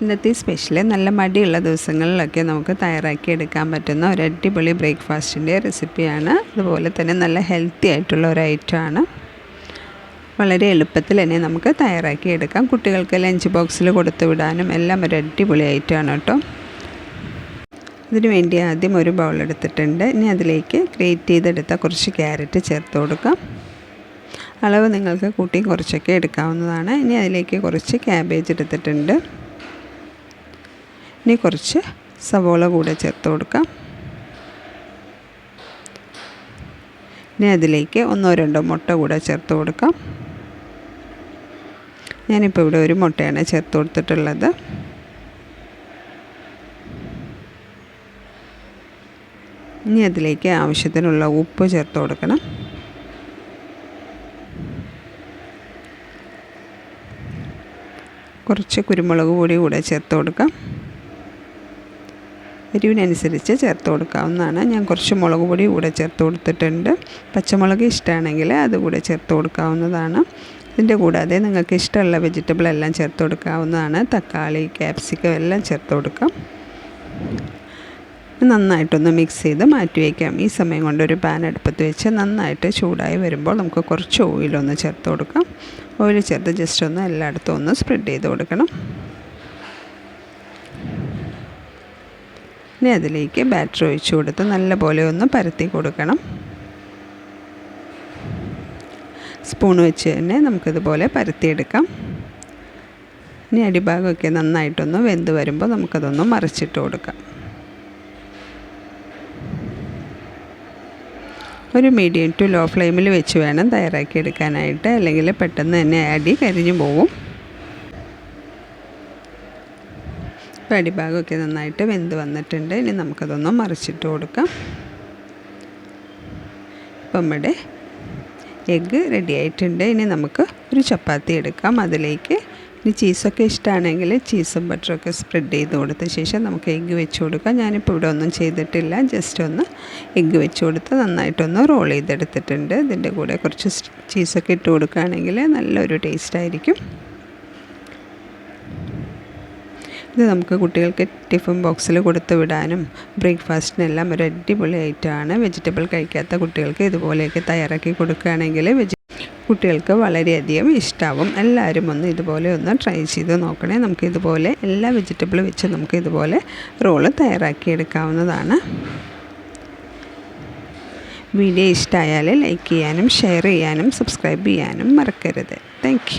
ഇന്നത്തെ സ്പെഷ്യൽ നല്ല മടിയുള്ള ദിവസങ്ങളിലൊക്കെ നമുക്ക് തയ്യാറാക്കി എടുക്കാൻ പറ്റുന്ന ഒരു അടിപൊളി ബ്രേക്ക്ഫാസ്റ്റിന്റെ റെസിപ്പിയാണ്. അതുപോലെ തന്നെ നല്ല ഹെൽത്തി ആയിട്ടുള്ള ഒരു ഐറ്റമാണ് വളരെ എളുപ്പത്തിൽ തന്നെ നമുക്ക് തയ്യാറാക്കി എടുക്കാം. കുട്ടികൾക്ക് ലഞ്ച് ബോക്സിൽ കൊടുത്തു വിടാനും എല്ലാം ഒരു അടിപൊളി ഐറ്റമാണ് കേട്ടോ. അതിനുവേണ്ടി ആദ്യം ഒരു ബൗൾ എടുത്തിട്ടുണ്ട്. ഇനി അതിലേക്ക് ഗ്രേറ്റ് ചെയ്തെടുത്ത കുറച്ച് ക്യാരറ്റ് ചേർത്ത് കൊടുക്കാം. അളവ് നിങ്ങൾക്ക് കൂട്ടിയും കുറച്ചൊക്കെ എടുക്കാവുന്നതാണ്. ഇനി അതിലേക്ക് കുറച്ച് ക്യാബേജ് എടുത്തിട്ടുണ്ട്. ഇനി കുറച്ച് സവോള കൂടെ ചേർത്ത് കൊടുക്കാം. ഇനി അതിലേക്ക് ഒന്നോ രണ്ടോ മുട്ട കൂടെ ചേർത്ത് കൊടുക്കാം. ഞാനിപ്പോൾ ഇവിടെ ഒരു മുട്ടയാണ് ചേർത്ത് കൊടുത്തിട്ടുള്ളത്. ഇനി അതിലേക്ക് ആവശ്യത്തിനുള്ള ഉപ്പ് ചേർത്ത് കൊടുക്കണം. കുറച്ച് കുരുമുളക് പൊടി കൂടെ ചേർത്ത് കൊടുക്കാം. എരിവിനനുസരിച്ച് ചേർത്ത് കൊടുക്കാവുന്നതാണ്. ഞാൻ കുറച്ച് മുളക് പൊടി കൂടെ ചേർത്ത് കൊടുത്തിട്ടുണ്ട്. പച്ചമുളക് ഇഷ്ടമാണെങ്കിൽ അതുകൂടെ ചേർത്ത് കൊടുക്കാവുന്നതാണ്. ഇതിന്റെ കൂടാതെ നിങ്ങൾക്ക് ഇഷ്ടമുള്ള വെജിറ്റബിൾ എല്ലാം ചേർത്ത് കൊടുക്കാവുന്നതാണ്. തക്കാളി ക്യാപ്സിക്കം എല്ലാം ചേർത്ത് കൊടുക്കാം. നന്നായിട്ടൊന്ന് മിക്സ് ചെയ്ത് മാറ്റി വയ്ക്കാം. ഈ സമയം കൊണ്ട് ഒരു പാൻ അടുപ്പത്ത് വെച്ച് നന്നായിട്ട് ചൂടായി വരുമ്പോൾ നമുക്ക് കുറച്ച് ഓയിലൊന്ന് ചേർത്ത് കൊടുക്കാം. ഓയിൽ ചേർത്ത് ജസ്റ്റ് ഒന്ന് എല്ലായിടത്തും ഒന്ന് സ്പ്രെഡ് ചെയ്ത് കൊടുക്കണം. ഇനി അതിലേക്ക് ബാറ്റർ ഒഴിച്ചു കൊടുത്ത് നല്ലപോലെ ഒന്ന് പരത്തി കൊടുക്കണം. സ്പൂൺ വെച്ച് തന്നെ നമുക്കിതുപോലെ പരത്തിയെടുക്കാം. ഇനി അടിഭാഗമൊക്കെ നന്നായിട്ടൊന്ന് വെന്ത് വരുമ്പോൾ നമുക്കതൊന്ന് മറിച്ചിട്ട് കൊടുക്കാം. ഒരു മീഡിയം ടു ലോ ഫ്ലെയിമിൽ വെച്ച് വേണം തയ്യാറാക്കി എടുക്കാനായിട്ട് അല്ലെങ്കിൽ പെട്ടെന്ന് തന്നെ അടി കരിഞ്ഞു പോവും. അടിഭാഗമൊക്കെ നന്നായിട്ട് വെന്ത് വന്നിട്ടുണ്ട്. ഇനി നമുക്കതൊന്ന് മറിച്ചിട്ട് കൊടുക്കാം. ഇപ്പം നമ്മുടെ എഗ്ഗ് റെഡി ആയിട്ടുണ്ട്. ഇനി നമുക്ക് ഒരു ചപ്പാത്തി എടുക്കാം. അതിലേക്ക് ഇനി ചീസൊക്കെ ഇഷ്ടമാണെങ്കിൽ ചീസും ബട്ടറൊക്കെ സ്പ്രെഡ് ചെയ്ത് കൊടുത്ത ശേഷം നമുക്ക് എഗ്ഗ് വെച്ച് കൊടുക്കാം. ഞാനിപ്പോൾ ഇവിടെ ഒന്നും ചെയ്തിട്ടില്ല. ജസ്റ്റ് ഒന്ന് എഗ്ഗ് വെച്ച് കൊടുത്ത് നന്നായിട്ടൊന്ന് റോൾ ചെയ്തെടുത്തിട്ടുണ്ട്. ഇതിന്റെ കൂടെ കുറച്ച് ചീസൊക്കെ ഇട്ട് കൊടുക്കുകയാണെങ്കിൽ നല്ലൊരു ടേസ്റ്റ് ആയിരിക്കും. ഇത് നമുക്ക് കുട്ടികൾക്ക് ടിഫിൻ ബോക്സിൽ കൊടുത്തു വിടാനും ബ്രേക്ക്ഫാസ്റ്റിനെല്ലാം ഒരു അടിപൊളി ഐറ്റമാണ് വെജിറ്റബിൾ കഴിക്കാത്ത കുട്ടികൾക്ക് ഇതുപോലെയൊക്കെ തയ്യാറാക്കി കൊടുക്കുകയാണെങ്കിൽ വെജി കുട്ടികൾക്ക് വളരെയധികം ഇഷ്ടമാവും എല്ലാവരും ഒന്ന് ഇതുപോലെ ഒന്ന് ട്രൈ ചെയ്ത് നോക്കണേ. നമുക്ക് ഇതുപോലെ എല്ലാ വെജിറ്റബിൾ വെച്ച് നമുക്ക് ഇതുപോലെ റോൾ തയ്യാറാക്കി എടുക്കാവുന്നതാണ്. വീഡിയോ ഇഷ്ടമായാൽ ലൈക്ക് ചെയ്യാനും ഷെയർ ചെയ്യാനും സബ്സ്ക്രൈബ് ചെയ്യാനും മറക്കരുത്. താങ്ക്